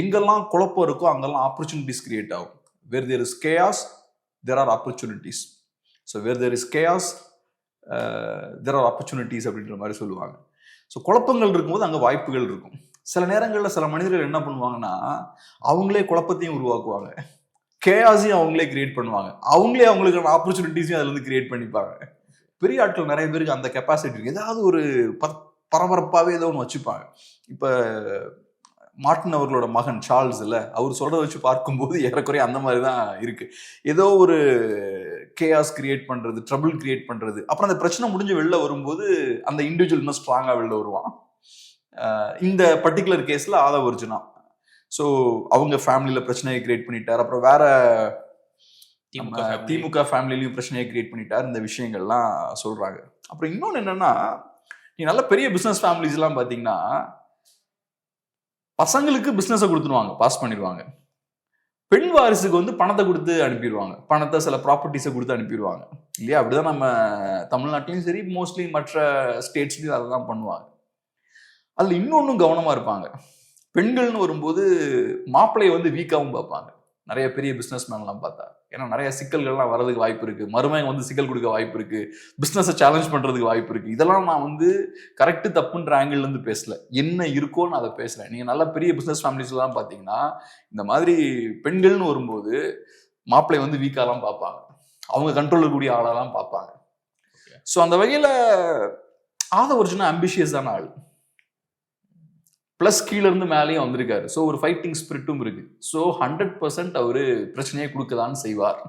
எங்கெல்லாம் குழப்பம் இருக்கோ அங்கெல்லாம் ஆப்பர்ச்சுனிட்டிஸ் கிரியேட் ஆகும். Where there is chaos there are opportunities so where there is chaos there are opportunities அப்படின்ற மாதிரி சொல்லுவாங்க. ஸோ குழப்பங்கள் இருக்கும்போது அங்கே வாய்ப்புகள் இருக்கும். சில நேரங்களில் சில மனிதர்கள் என்ன பண்ணுவாங்கன்னா அவங்களே குழப்பத்தையும் உருவாக்குவாங்க. கேஆஸையும் அவங்களே கிரியேட் பண்ணுவாங்க. அவங்களே அவங்களுக்கான ஆப்பர்ச்சுனிட்டிஸையும் அதுலேருந்து கிரியேட் பண்ணிப்பாங்க. பெரிய ஆட்கள் நிறைய பேருக்கு அந்த கெப்பாசிட்டி இருக்குது ஏதாவது ஒரு ப- பரபரப்பாகவே ஏதோ ஒன்று வச்சுப்பாங்க. இப்போ மார்ட்டின் அவர்களோட மகன் சார்ல்ஸ் இல்ல அவர் சொல்றத வச்சு பார்க்கும்போது ஏறக்குறைய அந்த மாதிரி தான் இருக்கு. ஏதோ ஒரு கேஆஸ் கிரியேட் பண்றது ட்ரபிள் கிரியேட் பண்றது. அப்புறம் அந்த பிரச்சனை முடிஞ்சு வெளில வரும்போது அந்த இண்டிவிஜுவல் இன்னும் ஸ்ட்ராங்கா வெளில வருவான். இந்த பர்டிகுலர் கேஸ்ல ஆதவ அர்ஜுனா. ஸோ அவங்க ஃபேமிலியில பிரச்சனையை கிரியேட் பண்ணிட்டார். அப்புறம் வேற திமுக ஃபேமிலிலையும் பிரச்சனையை கிரியேட் பண்ணிட்டார். இந்த விஷயங்கள்லாம் சொல்றாங்க. அப்புறம் இன்னொன்று என்னன்னா நீ நல்ல பெரிய பிசினஸ் ஃபேமிலிஸ் எல்லாம் பாத்தீங்கன்னா பசங்களுக்கு பிஸ்னஸை கொடுத்துருவாங்க. பாஸ் பண்ணிடுவாங்க. பெண் வாரிசுக்கு வந்து பணத்தை கொடுத்து அனுப்பிடுவாங்க. பணத்தை சில ப்ராப்பர்ட்டிஸை கொடுத்து அனுப்பிடுவாங்க. இல்லையா? அப்படிதான் நம்ம தமிழ்நாட்டிலையும் சரி மோஸ்ட்லி மற்ற ஸ்டேட்ஸ்லையும் அதை தான் பண்ணுவாங்க. அதில் இன்னொன்றும் கவனமாக இருப்பாங்க. பெண்கள்னு வரும்போது மாப்பிள்ளையை வந்து வீக்காகவும் பார்ப்பாங்க. நிறைய பெரிய பிஸ்னஸ் மேன்லாம் பார்த்தா. ஏன்னா நிறைய சிக்கல்கள்லாம் வரதுக்கு வாய்ப்பு இருக்கு. மருமகன் வந்து சிக்கல் கொடுக்க வாய்ப்பு இருக்கு. பிசினஸை சேலஞ்ச் பண்றதுக்கு வாய்ப்பு இருக்கு. இதெல்லாம் நான் வந்து கரெக்ட் தப்புன்ற ஆங்கிள் இருந்து பேசல. என்ன இருக்கோன்னு அதை பேசுறேன். நீங்க நல்ல பெரிய பிசினஸ் ஃபேமிலிஸ்லாம் பாத்தீங்கன்னா இந்த மாதிரி பெண்கள்னு வரும்போது மாப்பிள்ளை வந்து வீக்காலாம் பார்ப்பாங்க. அவங்க கண்ட்ரோல் கூடிய ஆளாலாம் பார்ப்பாங்க. ஸோ அந்த வகையில ஆதவர்ஜுனா அம்பிஷியஸான ஆள்? ப்ளஸ் கீழேருந்து மேலேயும் வந்திருக்காரு. ஸோ ஒரு ஃபைட்டிங் ஸ்பிரிட்டும் இருக்கு. ஸோ ஹண்ட்ரட் பர்சன்ட் அவர் பிரச்சனையை கொடுக்கதான் செய்வார்.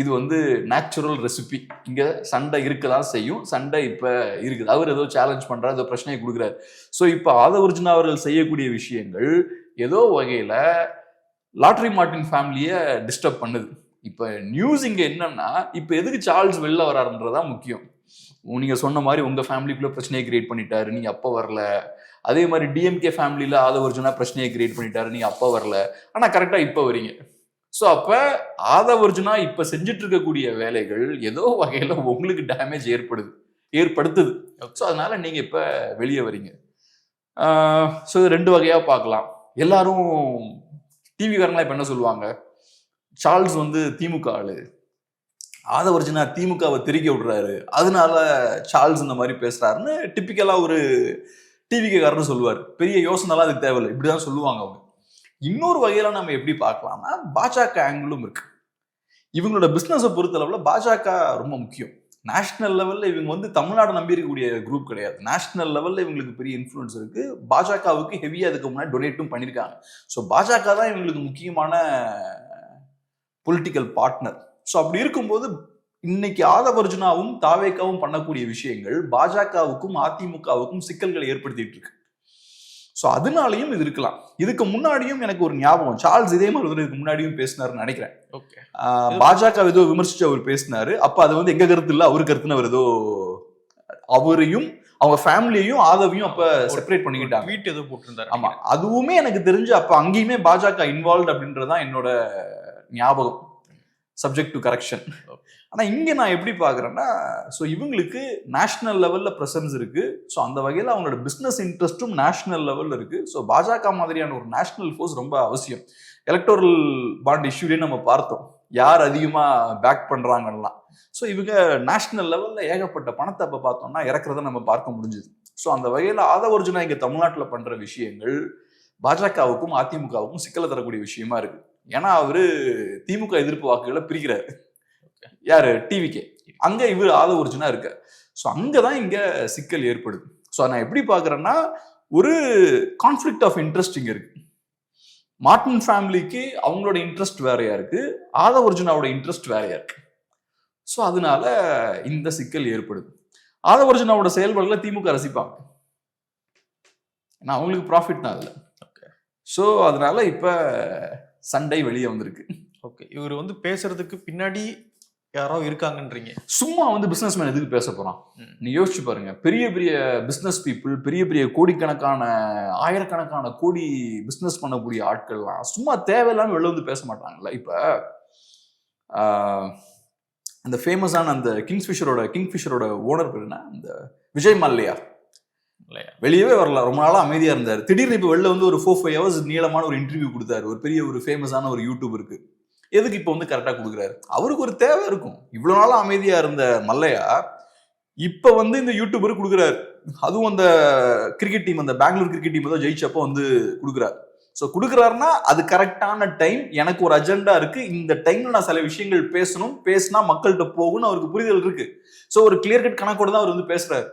இது வந்து நேச்சுரல் ரெசிபி இங்கே சண்டை இருக்கதான் செய்யும். சண்டை இப்போ இருக்குது. அவர் ஏதோ சேலஞ்ச் பண்ணுறாரு ஏதோ பிரச்சனையை கொடுக்குறாரு. ஸோ இப்போ ஆதவர்ஜுனா அவர்கள் செய்யக்கூடிய விஷயங்கள் ஏதோ வகையில் லாட்ரி மார்ட்டின் ஃபேமிலியை டிஸ்டர்ப் பண்ணுது. இப்போ நியூஸ் இங்கே என்னன்னா இப்போ எதுக்கு சார்ல்ஸ் வெளில வராருன்றதான் முக்கியம். நீங்கள் சொன்ன மாதிரி உங்கள் ஃபேமிலிக்குள்ளே பிரச்சனையை கிரியேட் பண்ணிட்டாரு. நீங்கள் அப்போ வரல. அதே மாதிரி டிஎம்கே ஃபேமிலியில ஆதவர்ஜுனா பிரச்சனையை கிரியேட் பண்ணிட்டாரு. நீ அப்போ வரல. ஆனால் கரெக்டாக இப்போ வரீங்க. ஸோ அப்ப ஆதவர்ஜுனா இப்போ செஞ்சுட்டு இருக்கக்கூடிய வேலைகள் ஏதோ வகையில் உங்களுக்கு டேமேஜ் ஏற்படுது ஏற்படுத்துது. ஸோ அதனால நீங்கள் இப்போ வெளியே வரீங்க. ஸோ இது ரெண்டு வகையாக பார்க்கலாம். எல்லாரும் டிவிக்காரங்களாம் இப்போ என்ன சொல்லுவாங்க? சார்ல்ஸ் வந்து திமுக ஆளு. ஆதவர்ஜுனா திமுகவை திருக்கி விடுறாரு. அதனால சார்ல்ஸ் இந்த மாதிரி பேசுறாருன்னு டிப்பிக்கலாக ஒரு டிவிக்காரன்னு சொல்லுவார். பெரிய யோசனைலாம் அதுக்கு தேவையில்லை. இப்படிதான் சொல்லுவாங்க அவங்க. இன்னொரு வகையில நம்ம எப்படி பார்க்கலாம்னா பாஜக ஆங்கிளும் இருக்கு. இவங்களோட பிஸ்னஸை பொறுத்த அளவில் பாஜக ரொம்ப முக்கியம். நேஷனல் லெவலில் இவங்க வந்து தமிழ்நாடு நம்பி இருக்கக்கூடிய குரூப் கிடையாது. நேஷனல் லெவலில் இவங்களுக்கு பெரிய இன்ஃப்ளூயன்ஸ் இருக்குது பாஜகவுக்கு ஹெவியாக அதுக்கு முன்னாடி டொனேட்டும் பண்ணியிருக்காங்க ஸோ பாஜக தான் இவங்களுக்கு முக்கியமான பொலிட்டிக்கல் பார்ட்னர் ஸோ அப்படி இருக்கும்போது இன்னைக்கு ஆதவர்ஜுனாவும் தாவேக்காவும் பண்ணக்கூடிய விஷயங்கள் பாஜகவுக்கும் அதிமுகவுக்கும் சிக்கல்களை ஏற்படுத்திட்டு இருக்கு. ஸோ அதனாலையும் இது இருக்கலாம். இதுக்கு முன்னாடியும் எனக்கு ஒரு ஞாபகம் சார்ல்ஸ் இதே மாதிரி இதுக்கு முன்னாடியும் பேசினாருன்னு நினைக்கிறேன். பாஜக ஏதோ விமர்சிச்சு அவர் பேசினாரு. அப்ப அது வந்து எங்க கருத்து இல்ல அவர் கருத்துன்னு அவர் ஏதோ அவரையும் அவங்க ஃபேமிலியையும் ஆதவையும் அப்ப செப்பரேட் பண்ணிக்கிட்டாங்க. ட்வீட் எதுவும் போட்டிருந்தாரு. ஆமா. அதுவுமே எனக்கு தெரிஞ்சு அப்ப அங்கேயுமே பாஜக இன்வால்வ் அப்படின்றதுதான் என்னோட ஞாபகம். சப்ஜெக்ட் டு கரெக்ஷன் ஆனா இங்க நான் எப்படி பாக்குறேன்னா ஸோ இவங்களுக்கு நேஷனல் லெவல்ல பிரசன்ஸ் இருக்கு. ஸோ அந்த வகையில் அவங்களோட பிசினஸ் இன்ட்ரெஸ்ட்டும் நேஷனல் லெவல்ல இருக்கு. ஸோ பாஜக மாதிரியான ஒரு நேஷனல் ஃபோர்ஸ் ரொம்ப அவசியம். எலக்டோரல் பாண்ட் இஷ்யூலேயே நம்ம பார்த்தோம். யார் அதிகமா பேக் பண்றாங்கலாம் ஸோ இவங்க நேஷனல் லெவல்ல ஏகப்பட்ட பணத்தை அப்ப பார்த்தோம்னா இறக்குறத நம்ம பார்க்க முடிஞ்சுது. ஸோ அந்த வகையில் ஆதவர்ஜுனா இங்க தமிழ்நாட்டில் பண்ற விஷயங்கள் பாஜகவுக்கும் அதிமுகவுக்கும் சிக்கலை தரக்கூடிய விஷயமா இருக்கு. ஏன்னா அவரு திமுக எதிர்ப்பு வாக்குகளை பிரிக்கிறாரு. யாரு? டிவிக்கே அங்க இவர் ஆதவர்ஜுனா இருக்க ஸோ அங்கதான் இங்க சிக்கல் ஏற்படுது. ஸோ நான் எப்படி பாக்குறேன்னா ஒரு கான்ஃபிளிக்ட் ஆஃப் இன்ட்ரெஸ்ட் இங்க இருக்கு. மார்டின் ஃபேமிலிக்கு அவங்களோட இன்ட்ரெஸ்ட் வேறையா இருக்கு. ஆதவர்ஜுனாவோட இன்ட்ரெஸ்ட் வேறையா இருக்கு. ஸோ அதனால இந்த சிக்கல் ஏற்படுது. ஆதவர்ஜுனாவோட செயல்பாடுகளை திமுக ரசிப்பாங்க. ஏன்னா அவங்களுக்கு ப்ராஃபிட் தான் அதுல. ஸோ அதனால இப்ப சண்டை வெளியே வந்திருக்கு. ஓகே இவர் வந்து பேசுறதுக்கு பின்னாடி யாரோ இருக்காங்கன்றீங்க. சும்மா வந்து பிசினஸ் மேன் எதுக்கு பேச போறான்? ம். நீ யோசிச்சு பாருங்க. பெரிய பெரிய பிசினஸ் பீப்புள் பெரிய பெரிய கோடிக்கணக்கான ஆயிரக்கணக்கான கோடி பிசினஸ் பண்ணக்கூடிய ஆட்கள்லாம் சும்மா தேவையில்லாம வெளில வந்து பேச மாட்டாங்கல்ல. இப்ப அந்த ஃபேமஸான அந்த கிங்ஸ்ஃபிஷரோட கிங்ஃபிஷரோட ஓனர் பேர் என்ன? அந்த விஜய் மல்லையா வெளியவே வரல. ரொம்ப நாளாக அமைதியாக இருந்தார். திடீர்னு இப்போ வெளில வந்து ஒரு ஃபோர் ஃபைவ் ஹவர்ஸ் நீளமான ஒரு இன்டர்வியூ கொடுத்தாரு. ஒரு பெரிய ஒரு ஃபேமஸான ஒரு யூடியூப் இருக்கு எதுக்கு இப்போ வந்து கரெக்டாக கொடுக்குறாரு? அவருக்கு ஒரு தேவை இருக்கும். இவ்வளோ நாளாக அமைதியாக இருந்த மல்லையா இப்போ வந்து இந்த யூடியூபருக்கு கொடுக்குறாரு. அதுவும் அந்த கிரிக்கெட் டீம் அந்த பெங்களூர் கிரிக்கெட் டீம் தான் ஜெயிச்சப்போ வந்து கொடுக்குறாரு. ஸோ கொடுக்குறாருன்னா அது கரெக்டான டைம் எனக்கு ஒரு அஜெண்டா இருக்கு. இந்த டைம்ல நான் சில விஷயங்கள் பேசணும். பேசினா மக்கள்கிட்ட போகும்னு அவருக்கு புரிதல் இருக்கு. ஸோ ஒரு கிளியர் கட் கணக்கோட தான் அவர் வந்து பேசுறாரு.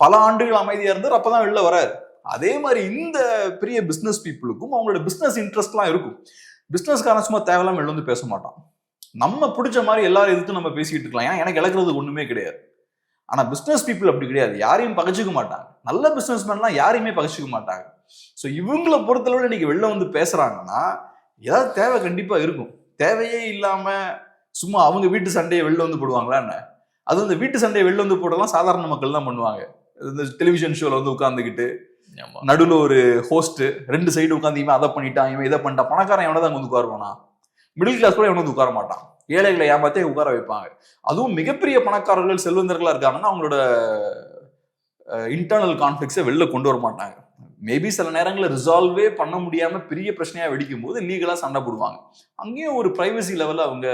பல ஆண்டுகள் அமைதியா இருந்தார் அப்பதான் வெளில வராரு. அதே மாதிரி இந்த பெரிய பிசினஸ் பீப்புளுக்கும் அவங்களோட பிசினஸ் இன்ட்ரெஸ்ட்லாம் இருக்கும். பிசினஸ்காரன் சும்மா தேவையில்லாம வெளில வந்து பேச மாட்டான். நம்ம பிடிச்ச மாதிரி எல்லாரும் எதிர்த்து நம்ம பேசிக்கிட்டு இருக்கலாம். ஏன்னா எனக்கு இழக்கிறது ஒண்ணுமே கிடையாது. ஆனா பிசினஸ் பீப்புள் அப்படி கிடையாது. யாரையும் பகச்சிக்க மாட்டாங்க. நல்ல பிசினஸ் மேன்லாம் யாரையுமே பகச்சிக்க மாட்டாங்க. ஸோ இவங்களை பொறுத்தளவு இன்னைக்கு வெளில வந்து பேசுறாங்கன்னா ஏதாவது தேவை கண்டிப்பா இருக்கும். தேவையே இல்லாம சும்மா அவங்க வீட்டு சண்டையை வெளில வந்து போடுவாங்களா என்ன? அது அந்த வீட்டு சண்டையை வெளில வந்து போடலாம். சாதாரண மக்கள் தான் பண்ணுவாங்க. இந்த டெலிவிஷன் ஷோல வந்து உட்காந்துக்கிட்டு நடுவுல ஒரு ஹோஸ்ட் ரெண்டு சைடு உட்காந்து இவன் அதை பண்ணிட்டான் இவன் இதை பண்ணிட்டான். பணக்காரன் எவனை தான் வந்து உட்காருவானா மிடில் கிளாஸ் கூட எவனும் வந்து உட்கார மாட்டான். ஏழைகளை ஏமாத்தே உட்கார வைப்பாங்க. அதுவும் மிகப்பெரிய பணக்காரர்கள் செல்வந்தர்களா இருக்காங்கன்னா அவங்களோட இன்டர்னல் கான்ஃபிளிக்ஸை வெளில கொண்டு வர மாட்டாங்க. மேபி சில நேரங்களில் ரிசால்வே பண்ண முடியாம பெரிய பிரச்சனையா வெடிக்கும் போது லீகலா சண்டை போடுவாங்க. அங்கேயும் ஒரு பிரைவசி லெவலில் அவங்க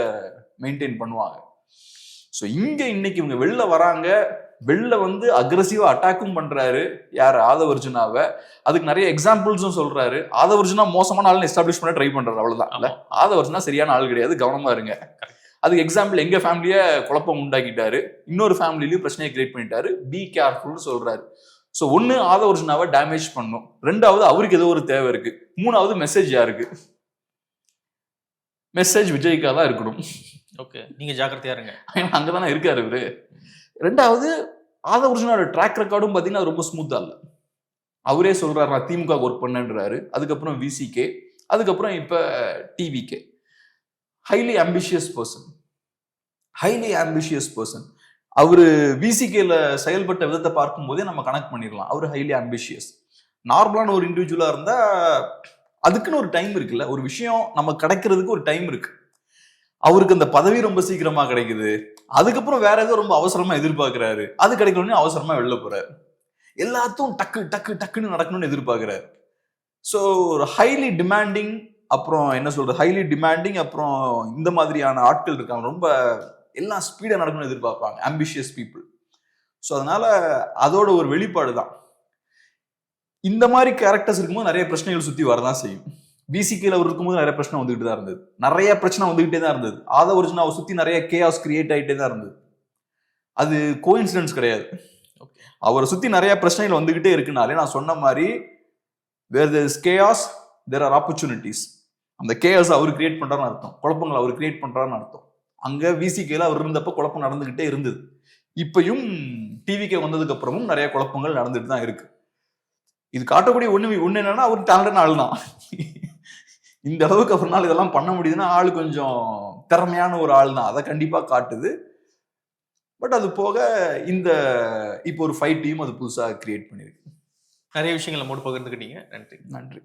மெயின்டைன் பண்ணுவாங்க. ஸோ இங்க இன்னைக்கு இவங்க வெளில வராங்க. வெளில வந்து அக்ரஸிவா அட்டாக்கும் பண்றாரு. யார்? ஆதவர்ஜுனாவை. அதுக்கு நிறைய எக்ஸாம்பிள்ஸும் சொல்றாரு. ஆதவர்ஜுனா மோசமான ஆளுன்னு எஸ்டாப்ளிஷ் பண்ண ட்ரை பண்றாரு. அவ்வளவுதான். இல்ல? ஆதவர்ஜுனா சரியான ஆள் கிடையாது. கவனமா இருங்க. அதுக்கு எக்ஸாம்பிள் எங்க ஃபேமிலிய குழப்பம் உண்டாக்கிட்டாரு. இன்னொரு ஃபேமிலிலயும் பிரச்சனையை கிரியேட் பண்ணிட்டாரு. பி கேர்ஃபுல் சொல்றாரு. ஸோ ஒன்னு ஆதவர்ஜுனாவை டேமேஜ் பண்ணும். ரெண்டாவது அவருக்கு ஏதோ ஒரு தேவை இருக்கு. மூணாவது மெசேஜ் யாருக்கு? மெசேஜ் விஜய்க்கா தான் இருக்கணும். ஓகே. நீங்கள் ஜாக்கிரதையா இருங்க. ஏன்னா அங்கதானே இருக்காரு இவர். ரெண்டாவது ஆதவர்ஷனோட ட்ராக் ரெக்கார்டும் பார்த்தீங்கன்னா ரொம்ப ஸ்மூத்தாக இல்லை. அவரே சொல்கிறாரு நான் திமுக ஒர்க் பண்ணன்றாரு. அதுக்கப்புறம் விசிகே அதுக்கப்புறம் இப்போ TVK highly ambitious person highly ambitious person அவர் விசிகேல செயல்பட்ட விதத்தை பார்க்கும்போதே நம்ம கனெக்ட் பண்ணிடலாம். அவர் ஹைலி அம்பிஷியஸ் நார்மலான ஒரு இண்டிவிஜுவலாக இருந்தால் அதுக்குன்னு ஒரு டைம் இருக்குல்ல. ஒரு விஷயம் நம்ம கிடைக்கிறதுக்கு ஒரு டைம் இருக்குது அவருக்கு அந்த பதவி ரொம்ப சீக்கிரமா கிடைக்குது. அதுக்கப்புறம் வேற ஏதோ ரொம்ப அவசரமா எதிர்பார்க்கிறாரு. அது கிடைக்கணும்னு அவசரமா வெளில போறாரு. எல்லாத்தும் டக்கு டக்கு டக்குன்னு நடக்கணும்னு எதிர்பார்க்கிறாரு. ஸோ ஒரு ஹைலி டிமாண்டிங் அப்புறம் என்ன சொல்றது? ஹைலி டிமாண்டிங் அப்புறம் இந்த மாதிரியான ஆட்கள் இருக்காங்க. ரொம்ப எல்லாம் ஸ்பீடாக நடக்கணும்னு எதிர்பார்ப்பாங்க. ஆம்பிஷியஸ் பீப்புள் ஸோ அதனால அதோட ஒரு வெளிப்பாடு தான் இந்த மாதிரி கேரக்டர்ஸ் இருக்கும்போது நிறைய பிரச்சனைகள் சுற்றி வரதான் செய்யும். பிசிகேல அவர் இருக்கும்போது நிறைய பிரச்சனை வந்துகிட்டு தான் இருந்தது. நிறைய பிரச்சனை வந்துகிட்டே தான் இருந்தது. ஆத ஒரிஜினா அவர் சுத்தி நிறைய கேஆஸ் கிரியேட் ஆகிட்டே தான் இருந்தது. அது கோயின்சிடன்ஸ் கிடையாது. அவரை சுத்தி நிறைய பிரச்சனைகள் வந்துகிட்டே இருக்குனாலே நான் சொன்ன மாதிரி where there chaos there are opportunities அந்த கேஆஸ் அவர் கிரியேட் பண்றாருன்னு அர்த்தம். குழப்பங்கள் அவர் கிரியேட் பண்றாருன்னு அர்த்தம். அங்க விசிகேல அவர் இருந்தப்ப குழப்பம் நடந்துகிட்டே இருந்தது. இப்பயும் டிவிக்கே வந்ததுக்கு அப்புறமும் நிறைய குழப்பங்கள் நடந்துட்டு தான் இருக்கு. இது காட்டக்கூடிய ஒண்ணு ஒண்ணு என்னன்னா அவர் டேலண்டான ஆள் தான். இந்த அளவுக்கு அவர்னால இதெல்லாம் பண்ண முடியுதுன்னா ஆள் கொஞ்சம் திறமையான ஒரு ஆள் தான். அதை கண்டிப்பா காட்டுது. பட் அது போக இந்த இப்போ ஒரு ஃபைட் டீம் அது புதுசா கிரியேட் பண்ணிருக்கு. நிறைய விஷயங்களை மூடு பகிர்ந்துக்கிட்டீங்க. நன்றி. நன்றி.